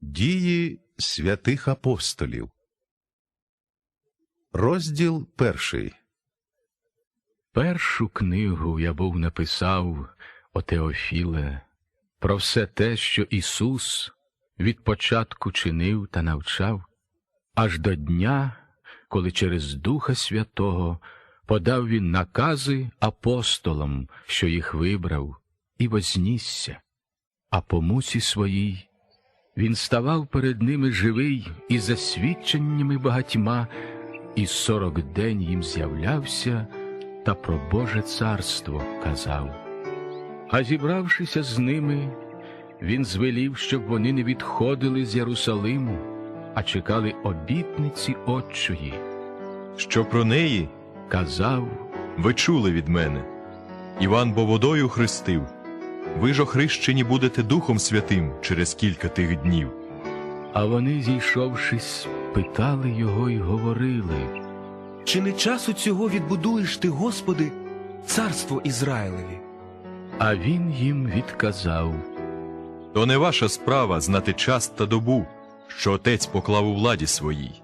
Дії святих апостолів. Розділ перший. Першу книгу я був написав о Теофіле про все те, що Ісус від початку чинив та навчав, аж до дня, коли через Духа Святого подав Він накази апостолам, що їх вибрав, і вознісся, а по муці своїй він ставав перед ними живий і за свідченнями багатьма, і сорок день їм з'являвся та про Боже царство казав. А зібравшися з ними, він звелів, щоб вони не відходили з Єрусалиму, а чекали обітниці Отчої. Що про неї Казав, ви чули від мене. Іван бо водою хрестив. Ви ж охрещені будете Духом Святим через кілька тих днів. а вони, зійшовшись, питали його й говорили. Чи не часу цього відбудуєш ти, Господи, царство Ізраїлеві? А він їм відказав. То не ваша справа знати час та добу, що Отець поклав у владі своїй.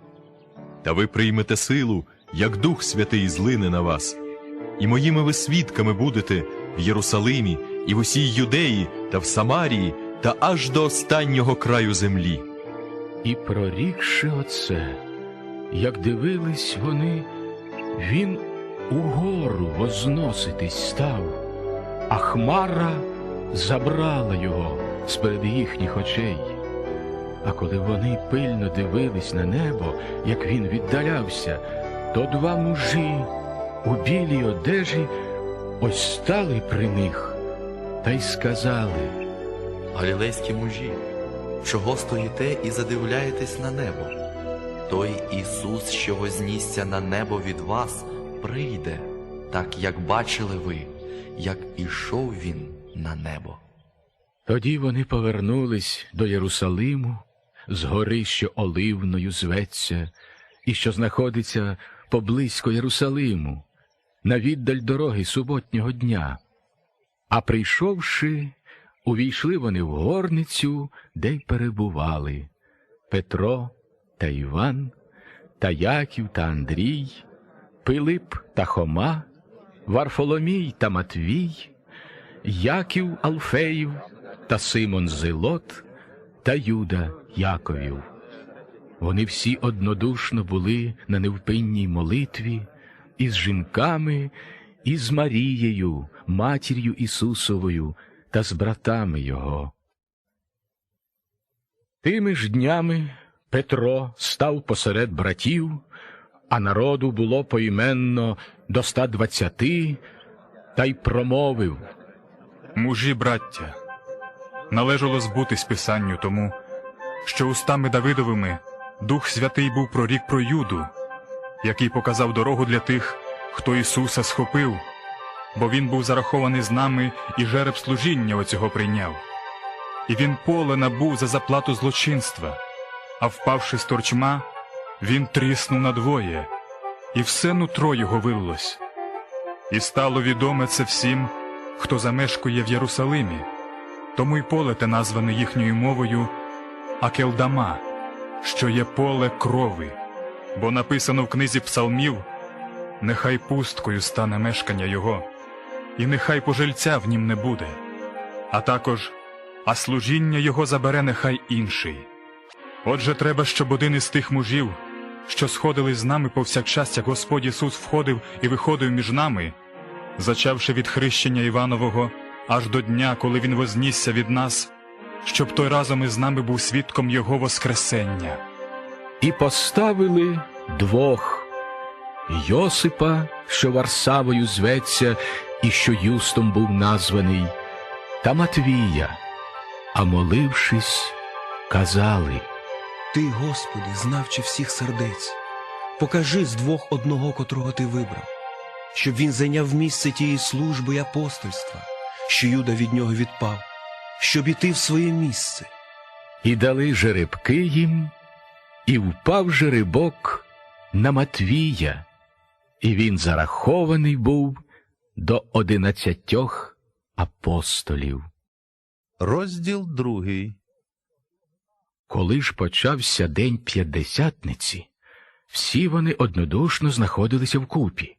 Та ви приймете силу, як Дух Святий злине на вас, і моїми ви свідками будете в Єрусалимі і в усій Юдеї та в Самарії та аж до останнього краю землі. І прорікши оце, як дивились вони, він угору возноситись став, а хмара забрала його сперед їхніх очей. А коли вони пильно дивились на небо, як він віддалявся, то два мужі у білій одежі ось стали при них та й сказали. Галілейські мужі, чого стоїте і задивляєтесь на небо? Той Ісус, що вознісся на небо від вас, прийде, так як бачили ви, як ішов він на небо. Тоді вони повернулись до Єрусалиму, з гори, що Оливною зветься, і що знаходиться поблизько Єрусалиму, на віддаль дороги суботнього дня. А прийшовши, увійшли вони в горницю, де й перебували Петро та Іван, та Яків та Андрій, Пилип та Хома, Варфоломій та Матвій, Яків Алфеїв та Симон Зилот та Юда Яковів. Вони всі однодушно були на невпинній молитві із жінками, і з Марією, матір'ю Ісусовою та з братами Його. Тими ж днями Петро став посеред братів, а народу було поіменно до ста двадцяти, та й промовив. Мужі, браття, належало збутись писанню тому, що устами Давидовими Дух Святий був прорік про Юду, який показав дорогу для тих, хто Ісуса схопив, бо Він був зарахований з нами і жереб служіння оцього прийняв. І він поле набув за заплату злочинства, а впавши з торчма, він тріснув надвоє, і все нутро його вилилось. І стало відоме це всім, хто замешкує в Єрусалимі, тому й поле те назване їхньою мовою Акелдама, що є поле крови, бо написано в книзі псалмів Нехай пусткою стане мешкання його, і нехай пожильця в нім не буде, а також а служіння його забере нехай інший. Отже, треба, щоб один із тих мужів, що сходили з нами повсякчас, як Господь Ісус входив і виходив між нами, зачавши від хрещення Іванового аж до дня, коли він вознісся від нас, щоб той разом із нами був свідком Його Воскресення. І поставили двох Йосипа, що Варсавою зветься, і що Юстом був названий, та Матвія, а молившись, казали. Ти, Господи, знавче всіх сердець, покажи з двох одного, котрого ти вибрав, щоб він зайняв місце тієї служби й апостольства, що Юда від нього відпав, щоб іти в своє місце. І дали жеребки їм, і впав жеребок на Матвія, і він зарахований був до одинадцятьох апостолів. Розділ другий. Коли ж почався день п'ятдесятниці, всі вони однодушно знаходилися вкупі.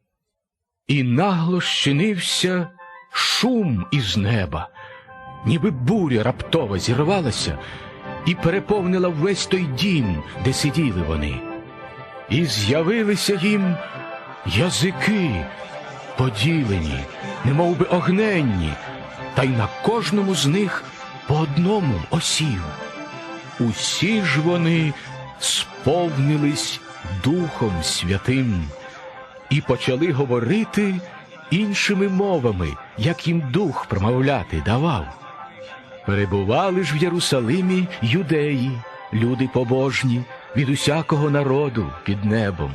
І нагло щинився шум із неба, ніби буря раптово зірвалася і переповнила весь той дім, де сиділи вони. І з'явилися їм язики, поділені, немов би огненні, та й на кожному з них по одному осів. Усі ж вони сповнились Духом Святим і почали говорити іншими мовами, як їм дух промовляти давав. Перебували ж в Єрусалимі юдеї, люди побожні, від усякого народу під небом.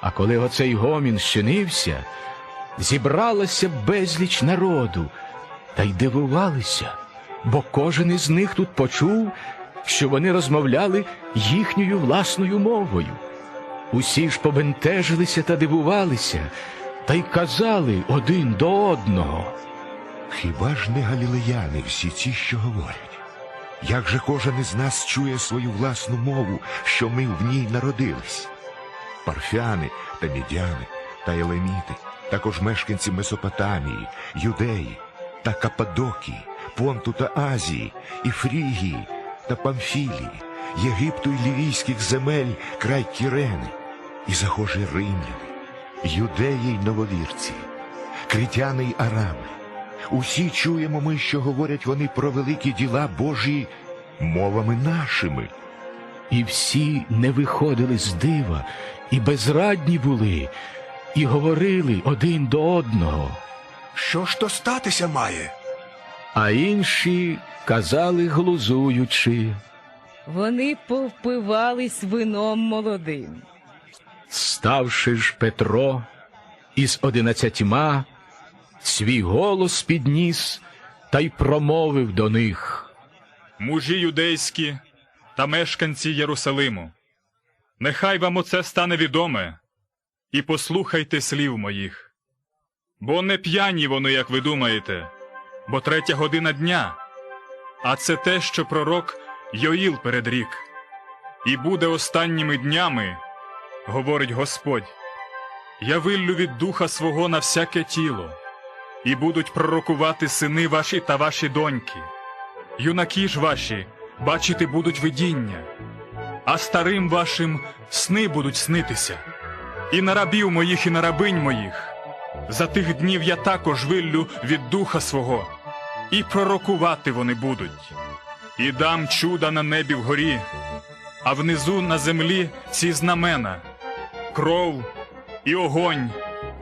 А коли оцей гомін щинився, зібралася безліч народу, та й дивувалися, бо кожен із них тут почув, що вони розмовляли їхньою власною мовою. Усі ж побентежилися та дивувалися, та й казали один до одного. Хіба ж не галілеяни всі ці, що говорять? Як же кожен із нас чує свою власну мову, що ми в ній народились? Парфяни та мідяни та елеміти, також мешканці Месопотамії, Юдеї та Каппадокії, Понту та Азії, і Фрігії та Памфілії, Єгипту і лівійських земель, край Кірени, і захожі римляни, юдеї й нововірці, критяни й арами. Усі чуємо ми, що говорять вони про великі діла Божі мовами нашими. І всі не виходили з дива, і безрадні були, і говорили один до одного. Що ж то статися має? А інші казали глузуючи. Вони повпивались вином молодим. Ставши ж Петро із одинадцятьма, свій голос підніс та й промовив до них. Мужі юдейські та мешканці Єрусалиму, нехай вам оце стане відоме, і послухайте слів моїх. Бо не п'яні вони, як ви думаєте, бо третя година дня, а це те, що пророк Йоїл передрік. І буде останніми днями, говорить Господь, я виллю від духа свого на всяке тіло, і будуть пророкувати сини ваші та ваші доньки. Юнаки ж ваші бачити будуть видіння, а старим вашим сни будуть снитися. І на рабів моїх, і на рабинь моїх. За тих днів я також виллю від духа свого, і пророкувати вони будуть. І дам чуда на небі вгорі, а внизу на землі ці знамена кров, і огонь,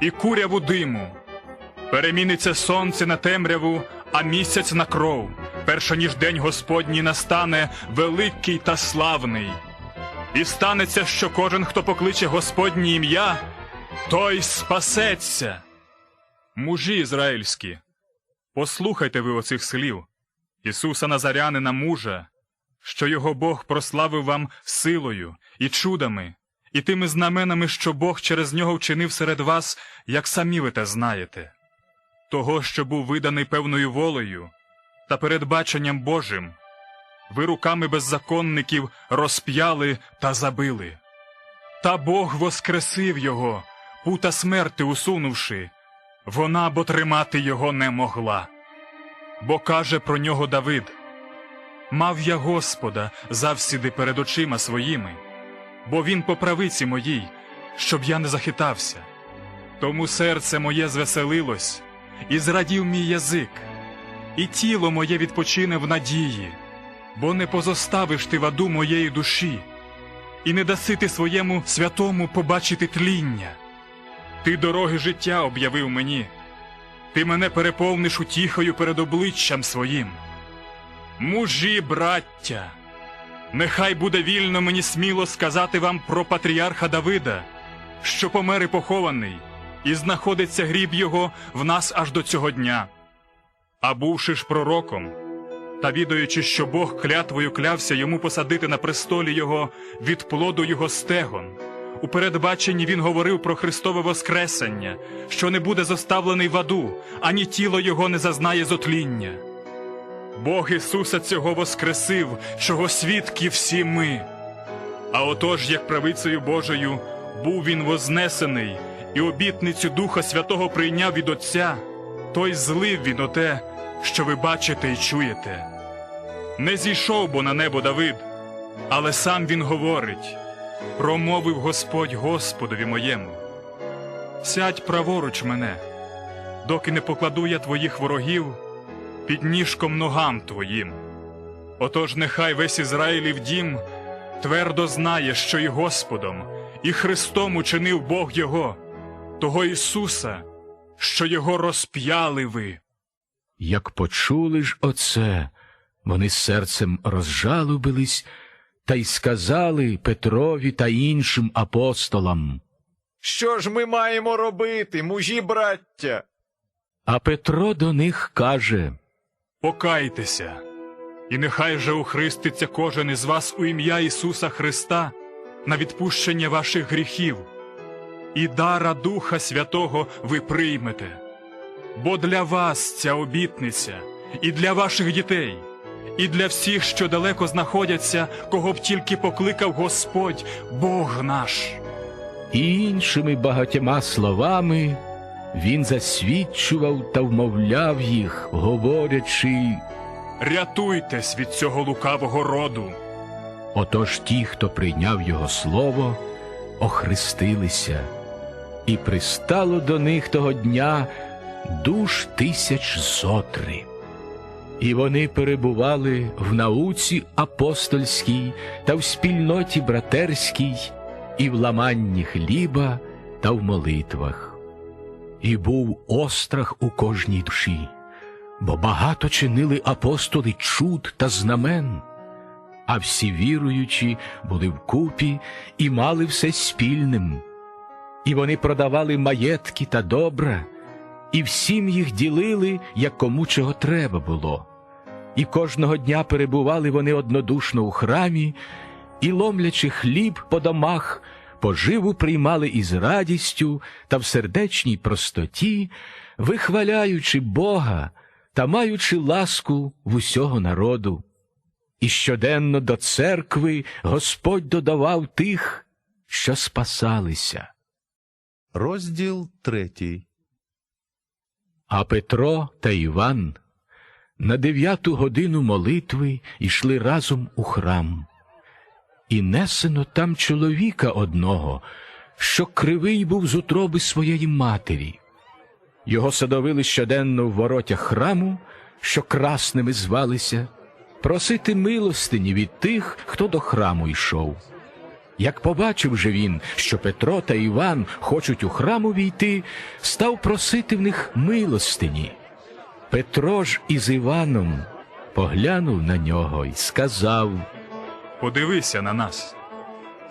і куряву диму. Переміниться сонце на темряву, а місяць на кров, перша ніж день Господній настане великий та славний. І станеться, що кожен, хто покличе Господнє ім'я, той спасеться. Мужі ізраїльські, послухайте ви оцих слів Ісуса Назарянина мужа, що його Бог прославив вам силою і чудами, і тими знаменами, що Бог через нього вчинив серед вас, як самі ви те знаєте того, що був виданий певною волею та передбаченням Божим, ви руками беззаконників розп'яли та забили. Та Бог воскресив його, пута смерти усунувши, вона бо тримати його не могла. Бо каже про нього Давид: Мав я Господа завсіди перед очима своїми, бо він по правиці моїй, щоб я не захитався. Тому серце моє звеселилось, і зрадів мій язик, і тіло моє відпочине в надії, бо не позоставиш ти ваду моєї душі, і не даси ти своєму святому побачити тління. Ти дороги життя об'явив мені, ти мене переповниш утіхою перед обличчям своїм. Мужі, браття, нехай буде вільно мені сміло сказати вам про патріарха Давида, що помер і похований, і знаходиться гріб його в нас аж до цього дня. А бувши ж пророком, та відаючи, що Бог клятвою клявся йому посадити на престолі його від плоду його стегон, у передбаченні він говорив про Христове Воскресення, що не буде заставлений в аду, ані тіло його не зазнає зотління. Бог Ісуса цього воскресив, чого свідки всі ми. А отож, як правицею Божою, був він вознесений, і обітницю Духа Святого прийняв від Отця, той злив він оте, що ви бачите і чуєте. Не зійшов бо на небо Давид, але сам він говорить промовив Господь Господові моєму. Сядь праворуч мене, доки не покладу я твоїх ворогів під ніжком ногам твоїм. Отож нехай весь Ізраїлів дім твердо знає, що і Господом, і Христом учинив Бог Його, того Ісуса, що Його розп'яли ви. Як почули ж оце, вони серцем розжалобились та й сказали Петрові та іншим апостолам. Що ж ми маємо робити, мужі браття? А Петро до них каже Покайтеся, і нехай же ухриститься кожен із вас у ім'я Ісуса Христа на відпущення ваших гріхів, і дара Духа Святого ви приймете. Бо для вас ця обітниця, і для ваших дітей, і для всіх, що далеко знаходяться, кого б тільки покликав Господь, Бог наш. і іншими багатьма словами він засвідчував та вмовляв їх, говорячи. Рятуйтесь від цього лукавого роду. Отож ті, хто прийняв його слово, охрестилися, і пристало до них того дня душ тисяч зотри. І вони перебували в науці апостольській та в спільноті братерській, і в ламанні хліба та в молитвах. І був острах у кожній душі, бо багато чинили апостоли чуд та знамен а всі віруючі були вкупі і мали все спільним. І вони продавали маєтки та добра, і всім їх ділили, як кому чого треба було. І кожного дня перебували вони однодушно у храмі, і, ломлячи хліб по домах, поживу приймали із радістю та в сердечній простоті, вихваляючи Бога та маючи ласку в усього народу. І щоденно до церкви Господь додавав тих, що спасалися. Розділ третій. А Петро та Іван на дев'яту годину молитви йшли разом у храм. І несено там чоловіка одного, що кривий був з утроби своєї матері. Його садовили щоденно в воротях храму, що красними звалися, просити милостині від тих, хто до храму йшов. Як побачив же він, що Петро та Іван хочуть у храм увійти, став просити в них милостині. Петро ж із Іваном поглянув на нього і сказав, Подивися на нас.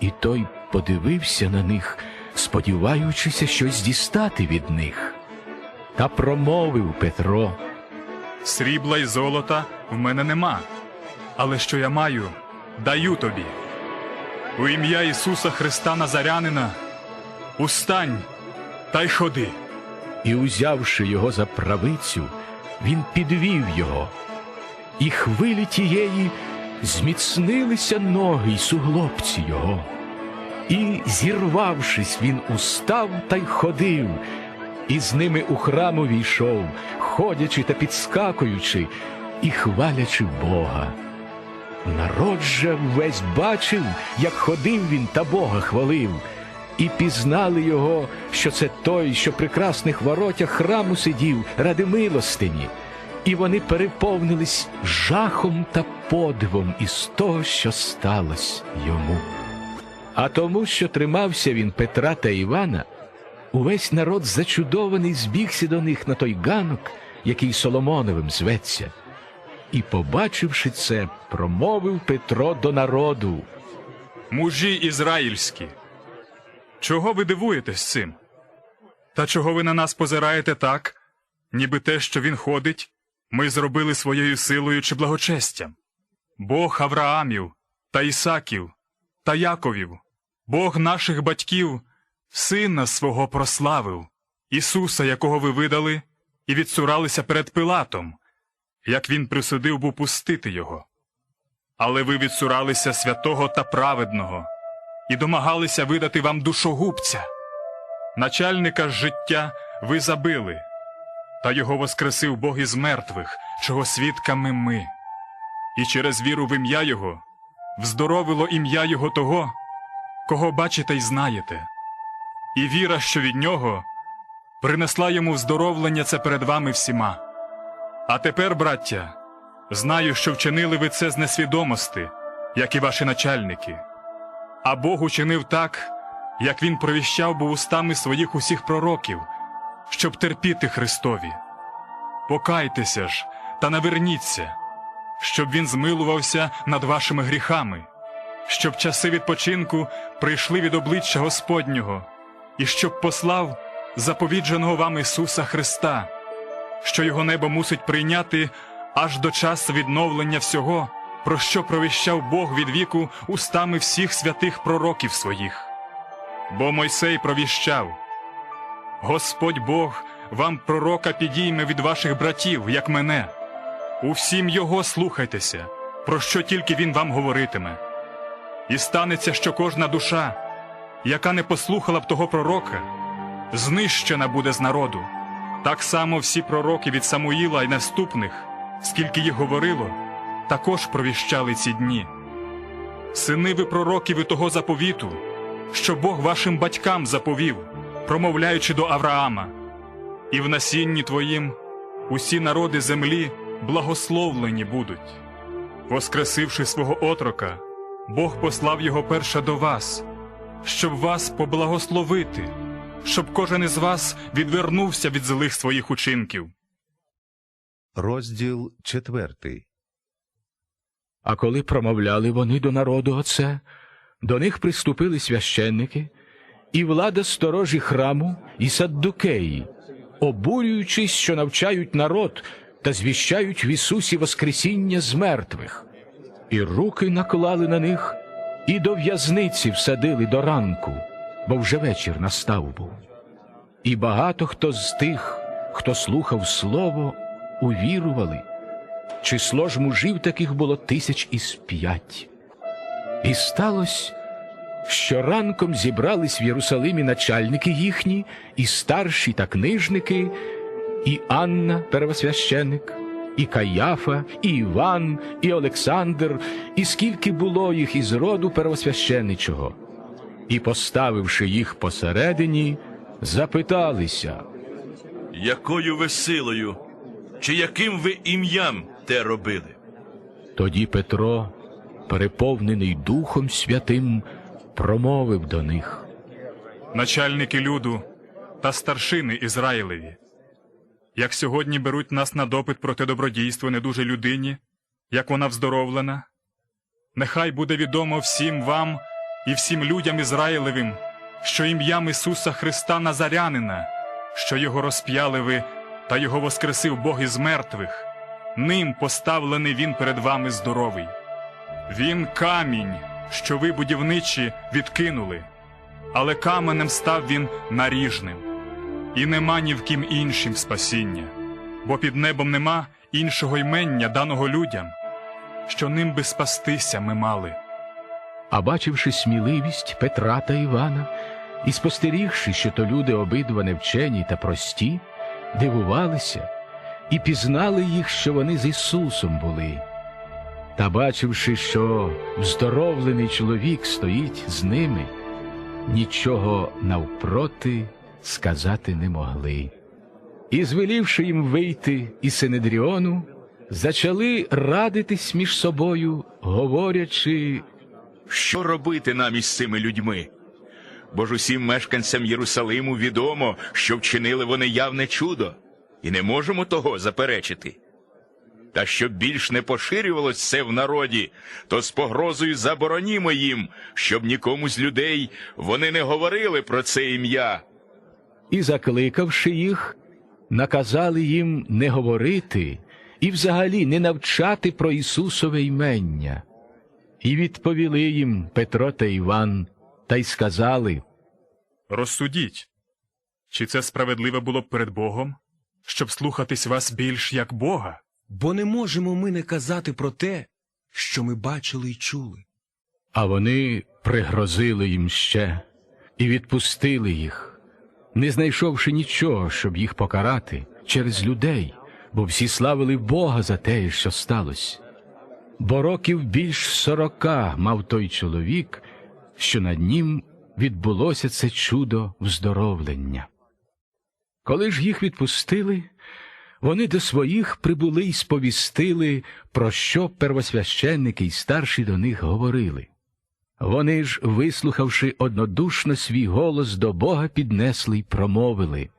і той подивився на них, сподіваючися щось дістати від них. Та промовив Петро. Срібла й золота в мене нема, але що я маю, даю тобі. У ім'я Ісуса Христа Назарянина устань та й ходи. І, узявши його за правицю, він підвів його, і хвилі тієї зміцнилися ноги й суглобці його. І, зірвавшись, він устав та й ходив, і з ними у храм увійшов, ходячи та підскакуючи, і хвалячи Бога. Народ же весь бачив, як ходив він та Бога хвалив, і пізнали його, що це той, що при красних воротях храму сидів ради милостині, і вони переповнились жахом та подивом із того, що сталося йому. А тому, що тримався він Петра та Івана, увесь народ зачудований збігся до них на той ганок, який Соломоновим зветься. І, побачивши це, промовив Петро до народу. Мужі ізраїльські. Чого ви дивуєтесь цим? Та чого ви на нас позираєте так, ніби те, що він ходить, ми зробили своєю силою чи благочестям? Бог Авраамів та Ісаків та Яковів, Бог наших батьків, сина свого прославив, Ісуса, якого ви видали, і відсуралися перед Пилатом, як він присудив був пустити його. Але ви відсуралися святого та праведного і домагалися видати вам душогубця. Начальника життя ви забили, та його воскресив Бог із мертвих, чого свідками ми. І через віру в ім'я Його вздоровило ім'я Його того, кого бачите й знаєте. І віра, що від нього, принесла йому вздоровлення це перед вами всіма. А тепер, браття, знаю, що вчинили ви це з несвідомости, як і ваші начальники. А Бог учинив так, як він провіщав був устами своїх усіх пророків, щоб терпіти Христові. Покайтеся ж та наверніться, щоб він змилувався над вашими гріхами, щоб часи відпочинку прийшли від обличчя Господнього, і щоб послав заповідженого вам Ісуса Христа, що його небо мусить прийняти аж до часу відновлення всього, про що провіщав Бог від віку устами всіх святих пророків своїх. Бо Мойсей провіщав. Господь Бог вам пророка підійме від ваших братів, як мене. У всім його слухайтеся, про що тільки він вам говоритиме. І станеться, що кожна душа, яка не послухала б того пророка, знищена буде з народу. Так само всі пророки від Самуїла й наступних, скільки їх говорило, також провіщали ці дні. Сини ви пророків і того заповіту, що Бог вашим батькам заповів, промовляючи до Авраама, і в насінні твоїм усі народи землі благословлені будуть. Воскресивши свого отрока, Бог послав його перше до вас, щоб вас поблагословити, щоб кожен із вас відвернувся від злих своїх учинків. Розділ четвертий. А коли промовляли вони до народу оце, до них приступили священники, і влада сторожі храму, і саддукеї, обурюючись, що навчають народ та звіщають в Ісусі Воскресіння з мертвих, і руки наклали на них, і до в'язниці всадили до ранку, бо вже вечір настав був. І багато хто з тих, хто слухав слово, увірували. Число ж мужів таких було тисяч із п'ять. І сталося, що ранком зібрались в Єрусалимі начальники їхні, і старші та книжники, і Анна, первосвященик, і Каяфа, і Іван, і Олександр, і скільки було їх із роду первосвященичого. І, поставивши їх посередині, запиталися. Якою ви силою, чи яким ви ім'ям те робили? Тоді Петро, переповнений Духом Святим, промовив до них. начальники люду та старшини Ізраїлеві. Як сьогодні беруть нас на допит проти добродійства не дуже людині, як вона вздоровлена, нехай буде відомо всім вам і всім людям Ізраїлевим, що ім'ям Ісуса Христа Назарянина, що його розп'яли ви та його воскресив Бог із мертвих, ним поставлений він перед вами здоровий. Він камінь, що ви будівничі відкинули але каменем став він наріжним, і нема ні в ким іншим спасіння, бо під небом нема іншого ймення, даного людям, що ним би спастися ми мали. А бачивши сміливість Петра та Івана, і спостерігши, що то люди обидва невчені та прості, дивувалися і пізнали їх, що вони з Ісусом були. Та бачивши, що вздоровлений чоловік стоїть з ними, нічого навпроти сказати не могли. І, звелівши їм вийти із Синедріону, зачали радитись між собою, говорячи, Що робити нам із цими людьми? Бо ж усім мешканцям Єрусалиму відомо, що вчинили вони явне чудо, і не можемо того заперечити. Та щоб більш не поширювалось це в народі, то з погрозою заборонімо їм, щоб нікому з людей вони не говорили про це ім'я. і, закликавши їх, наказали їм не говорити і взагалі не навчати про Ісусове ймення. І відповіли їм Петро та Іван, та й сказали, Розсудіть, чи це справедливе було б перед Богом, щоб слухатись вас більш як Бога, бо не можемо ми не казати про те, що ми бачили й чули. А вони пригрозили їм ще і відпустили їх, не знайшовши нічого, щоб їх покарати через людей, бо всі славили Бога за те, що сталося. Бо років більш сорока мав той чоловік, що над ним відбулося це чудо вздоровлення. Коли ж їх відпустили, вони до своїх прибули й сповістили, про що первосвященники й старші до них говорили. Вони ж, вислухавши однодушно свій голос до Бога, піднесли й промовили.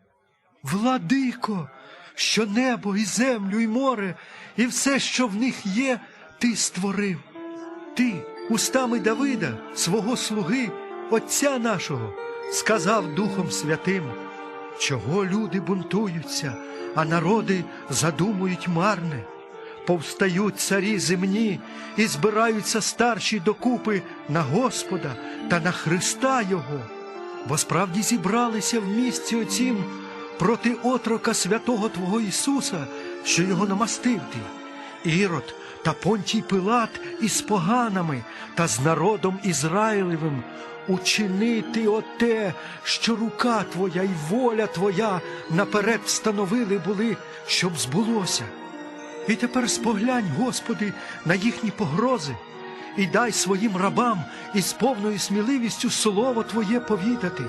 Владико, що небо і землю, і море, і все, що в них є, ти створив. Ти, устами Давида, свого слуги, Отця нашого, сказав Духом Святим, чого люди бунтуються, а народи задумують марне. Повстають царі земні і збираються старші докупи на Господа та на Христа Його, бо справді зібралися в місці оцім проти отрока святого Твого Ісуса, що його намастив ти. Ірод та Понтій Пилат із поганами та з народом Ізраїлевим учинити оте, що рука Твоя і воля Твоя наперед встановили були, щоб збулося. І тепер споглянь, Господи, на їхні погрози, і дай своїм рабам із повною сміливістю слово Твоє повідати,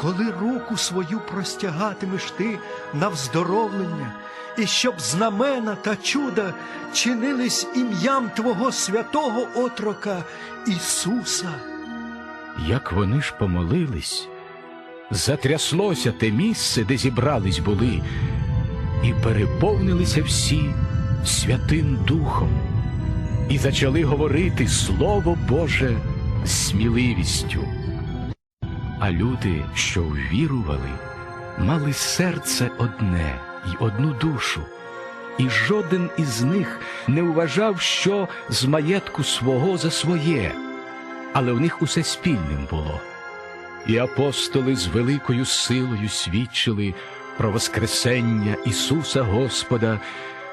коли руку свою простягатимеш ти на вздоровлення, і щоб знамена та чуда чинились ім'ям Твого святого отрока Ісуса. Як вони ж помолились, затряслося те місце, де зібрались були, і переповнилися всі Святим Духом, і почали говорити Слово Боже сміливістю. А люди, що ввірували, мали серце одне й одну душу, і жоден із них не вважав, що з маєтку свого за своє але в них усе спільним було. І апостоли з великою силою свідчили про Воскресення Ісуса Господа,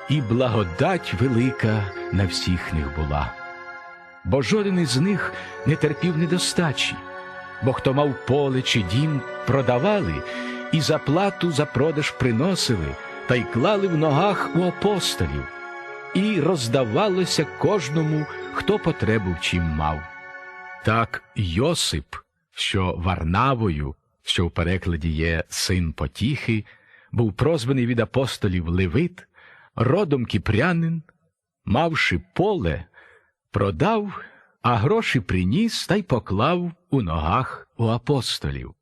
і благодать велика на всіх них була. Бо жоден із них не терпів недостачі, бо хто мав поле чи дім, продавали і за плату за продаж приносили та й клали в ногах у апостолів, і роздавалося кожному, хто потребу чим мав. Так Йосип, що Варнавою, що в перекладі є син Потіхи, був прозваний від апостолів Левит, родом кіпрянин, мавши поле, продав, а гроші приніс та й поклав у ногах у апостолів.